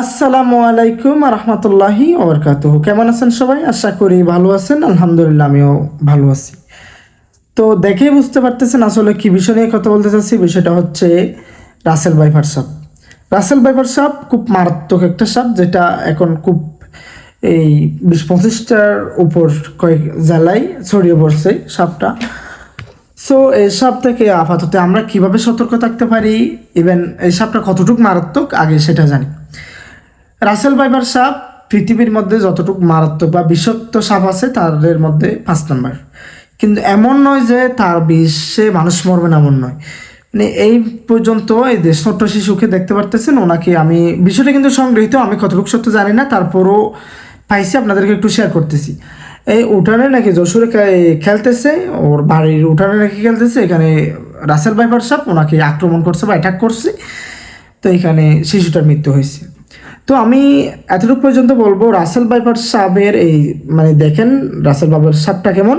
আসসালামু আলাইকুম রহমতুল্লাহি ওবরকাতুহ কেমন আছেন সবাই? আশা করি ভালো আছেন। আলহামদুলিল্লাহ, আমিও ভালো আছি। তো দেখেই বুঝতে পারতেছেন আসলে কি বিষয় নিয়ে কথা বলতে চাচ্ছি। বিষয়টা হচ্ছে রাসেল বাইফার সাপ। রাসেল বাইফার সাপ খুব মারাত্মক একটা সাপ, যেটা এখন খুব এই বিশ পঁচিশটার উপর কয়েক জেলায় ছড়িয়ে পড়ছে সাপটা। সো এই সাপ থেকে আপাতত আমরা কীভাবে সতর্ক থাকতে পারি? ইভেন এই সাপটা কতটুকু মারাত্মক, আগে সেটা জানি। রাসেল বাইবার সাপ পৃথিবীর মধ্যে যতটুকু মারাত্মক বা বিষাক্ত সাপ আছে, তাদের মধ্যে পাঁচ নাম্বার। কিন্তু এমন নয় যে তার বিষে মানুষ মরবে না, এমন নয়। মানে এই পর্যন্ত এই যে ছোট্ট শিশুকে দেখতে পারতেছেন, ওনাকে আমি, বিষয়টা কিন্তু সংগৃহীত, আমি কতটুকু সত্য জানি না, তারপরও পাইছি, আপনাদেরকে একটু শেয়ার করতেছি। এই উঠানে নাকি যশোরে খেলতেছে, ওর বাড়ির উঠানে নাকি খেলতেছে, এখানে রাসেল বাইপার সাপ, ওনাকে আক্রমণ করছে বা অ্যাটাক করছে। তো এখানে শিশুটার মৃত্যু হয়েছে। তো আমি এতটুকু পর্যন্ত বলব, রাসেল বাইপার সাপের এই মানে দেখেন রাসেল বাইপার সাপটা কেমন।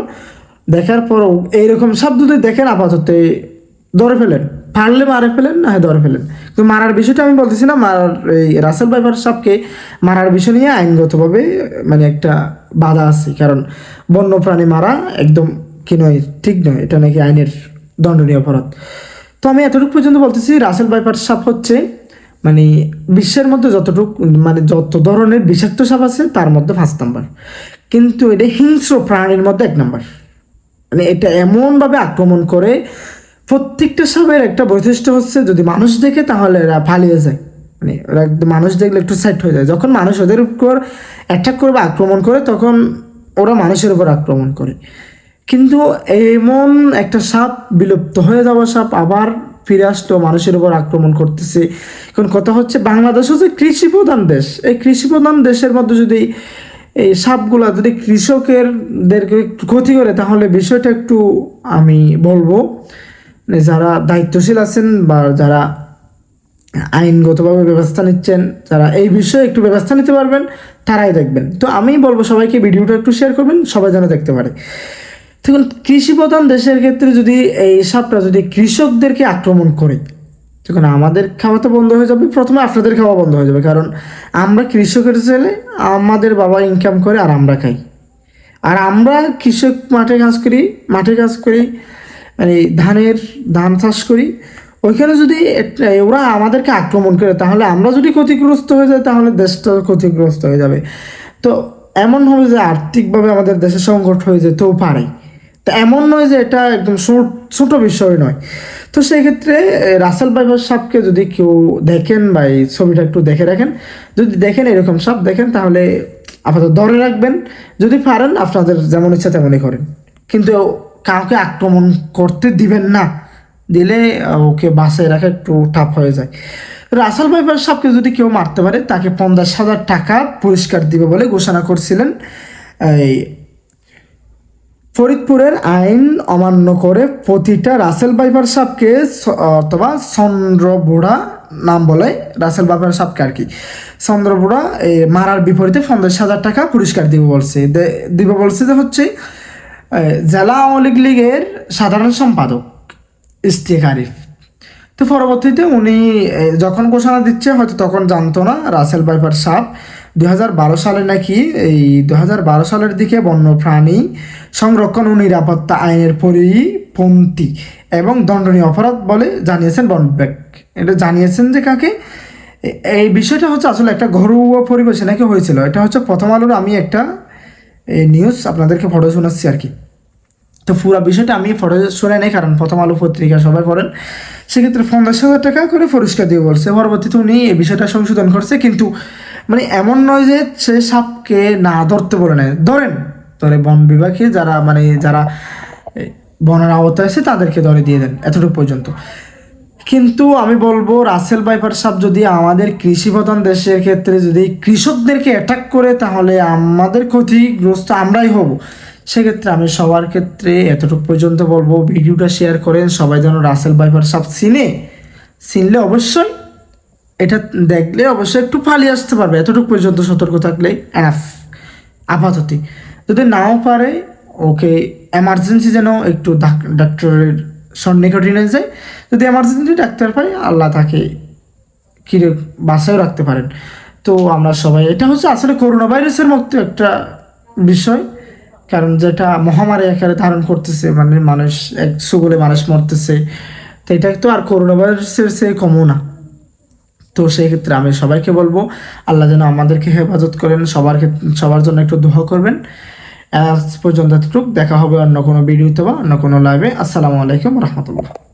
দেখার পরও এইরকম সাপ যদি দেখেন, আপাতত ধরে ফেলেন। পারলে মারে ফেলেন, না ধরে ফেলেন। কিন্তু মারার বিষয়টা আমি বলতেছি না, মারার এই রাসেল বাইপার সাপকে মারার বিষয় নিয়ে আইনগতভাবে মানে একটা বাধা আছে। কারণ বন্য প্রাণী মারা একদম কি নয়, ঠিক নয়। এটা নাকি আইনের দণ্ডনীয় অপরাধ। তো আমি এতটুকু পর্যন্ত বলতেছি, রাসেল বাইপার সাপ হচ্ছে মানে বিশ্বের মধ্যে যতটুকু মানে যত ধরনের বিষাক্ত সাপ আছে, তার মধ্যে পাঁচ নাম্বার। কিন্তু এটা হিংস্র প্রাণীর মধ্যে এক নাম্বার। মানে এটা এমনভাবে আক্রমণ করে, প্রত্যেকটা সাপের একটা বৈশিষ্ট্য হচ্ছে, যদি মানুষ দেখে, তাহলে এরা পালিয়ে যায়। মানে ওরা মানুষ দেখলে একটু সেট হয়ে যায়। যখন মানুষ ওদের উপর অ্যাটাক করবে, আক্রমণ করে, তখন ওরা মানুষের উপর আক্রমণ করে। কিন্তু এমন একটা সাপ, বিলুপ্ত হয়ে যাওয়া সাপ আবার ফিরে আসলো মানুষের উপর আক্রমণ করতেছে। এখন কথা হচ্ছে, বাংলাদেশ হচ্ছে কৃষি প্রধান দেশ। এই কৃষি প্রধান দেশের মধ্যে যদি এই সাপগুলা যদি কৃষকেরদেরকে ক্ষতি করে, তাহলে বিষয়টা একটু আমি বলব যারা দায়িত্বশীল আছেন বা যারা আইনগতভাবে ব্যবস্থা নিচ্ছেন, যারা এই বিষয়ে একটু ব্যবস্থা নিতে পারবেন, তারাই দেখবেন। তো আমি বলব সবাইকে, ভিডিওটা একটু শেয়ার করবেন, সবাই যেন দেখতে পারে। দেখুন কৃষি প্রধান দেশের ক্ষেত্রে যদি এই সাপটা যদি কৃষকদেরকে আক্রমণ করে তখন আমাদের খাওয়া তো বন্ধ হয়ে যাবে, প্রথমে আপনাদের খাওয়া বন্ধ হয়ে যাবে, কারণ আমরা কৃষকের ছেলে, আমাদের বাবা ইনকাম করে আর আমরা খাই। আর আমরা কৃষক মাঠে কাজ করি, মাঠে কাজ করি মানে ধানের, ধান চাষ করি, ওইখানে যদি ওরা আমাদেরকে আক্রমণ করে, তাহলে আমরা যদি ক্ষতিগ্রস্ত হয়ে যাই, তাহলে দেশটা ক্ষতিগ্রস্ত হয়ে যাবে। তো এমন হবে যে আর্থিকভাবে আমাদের দেশে সংকট হয়ে যেতেও পারে। তো এমন নয় যে এটা একদম ছোট বিষয় নয়। তো সেক্ষেত্রে রাসেল বাইবার সাপকে যদি কেউ দেখেন বা এই ছবিটা একটু দেখে রাখেন, যদি দেখেন এরকম সাপ দেখেন, তাহলে আপাতত ধরে রাখবেন। যদি পারেন, আপনাদের যেমন ইচ্ছা তেমনই করেন। কিন্তু কাউকে আক্রমণ করতে দিবেন না। দিলে ওকে বাসায় রাখা একটু টাফ হয়ে যায়। রাসেল ভাইপার সাপকে যদি কেউ মারতে পারে, তাকে পঞ্চাশ হাজার টাকা পুরস্কার দিবে বলে ঘোষণা করছিলেন, এই ফরিদপুরের আইন অমান্য করে প্রতিটা রাসেল বাইপার সাপকে অথবা চন্দ্র বুড়া নাম বলে রাসেল বাইপার সাপকে আর কি। চন্দ্র বুড়া এই মারার বিপরীতে পঞ্চাশ হাজার টাকা পুরস্কার দিবে বলছে। দিবে বলছে যে হচ্ছে জেলা আওয়ামী লীগের সাধারণ সম্পাদক ইস্তিক আরিফ। তো পরবর্তীতে উনি যখন ঘোষণা দিচ্ছে হয়তো তখন জানতো না রাসেল বাইপার সাপ দু হাজার বারো সালে নাকি এই দু হাজার বারো সালের দিকে বন্য প্রাণী সংরক্ষণ ও নিরাপত্তা আইনের পরিপন্থী এবং দণ্ডনীয় অপরাধ বলে জানিয়েছেন বন বিভাগ। এটা জানিয়েছেন যে কাকে? এই বিষয়টা হচ্ছে আসলে একটা ঘরোয়া পরিবেশে নাকি হয়েছিল। এটা হচ্ছে প্রথম আলোর আমি একটা নিউজ আপনাদেরকে ফটো শোনাচ্ছি আর কি। তো পুরো বিষয়টা আমি ফটো শুনে নেই, কারণ প্রথম আলো পত্রিকা সবাই পড়েন। সেক্ষেত্রে পঞ্চাশ হাজার টাকা করে পুরস্কার দিয়ে বলছে। পরবর্তীতে উনি এই বিষয়টা সংশোধন করছে, কিন্তু মানে এমন নয় যে সে সাপকে না ধরতে বলে নেয় ধরেন, ধরে বন বিভাগে যারা মানে যারা বনের আওতায় আছে, তাদেরকে ধরে দিয়ে দেন, এতটুকু পর্যন্ত। কিন্তু আমি বলব, রাসেল বাইপার সাপ যদি আমাদের কৃষি প্রধান দেশের ক্ষেত্রে যদি কৃষকদেরকে অ্যাটাক করে, তাহলে আমাদের ক্ষতিগ্রস্ত আমরাই হব। সেক্ষেত্রে আমি সবার ক্ষেত্রে এতটুকু পর্যন্ত বলব, ভিডিওটা শেয়ার করেন। সবাই যেন রাসেল বাইপার সাপ চিনে। চিনলে অবশ্যই এটা দেখলে অবশ্যই একটু পালিয়ে আসতে পারবে। এতটুকু পর্যন্ত সতর্ক থাকলে এনাফ আপাতত। যদি নাও পারে, ওকে এমার্জেন্সি যেন একটু ডাক- ডাক্তারের সন্নিকটে নিয়ে যায়। যদি এমার্জেন্সি ডাক্তার পায়, আল্লাহ তাকে কিরে বাসায়ও রাখতে পারেন। তো আমরা সবাই, এটা হচ্ছে আসলে করোনা ভাইরাসের মতো একটা বিষয়। কারণ যেটা মহামারী আকারে ধারণ করতেছে মানে মানুষ এক সুগুলে মানুষ মরতেছে, তো এটা তো আর করোনা ভাইরাসের সে কমও না। তো সেই ক্ষেত্রে আমি সবাইকে বলব, আল্লাহ যেন আমাদেরকে হেফাজত করেন, সবার সবার জন্য একটু দোয়া করবেন। আজ পর্যন্ত এতটুকু, দেখা হবে অন্য কোনো ভিডিওতে বা অন্য কোনো লাইভে আসসালামু আলাইকুম রহমতুল্লাহ।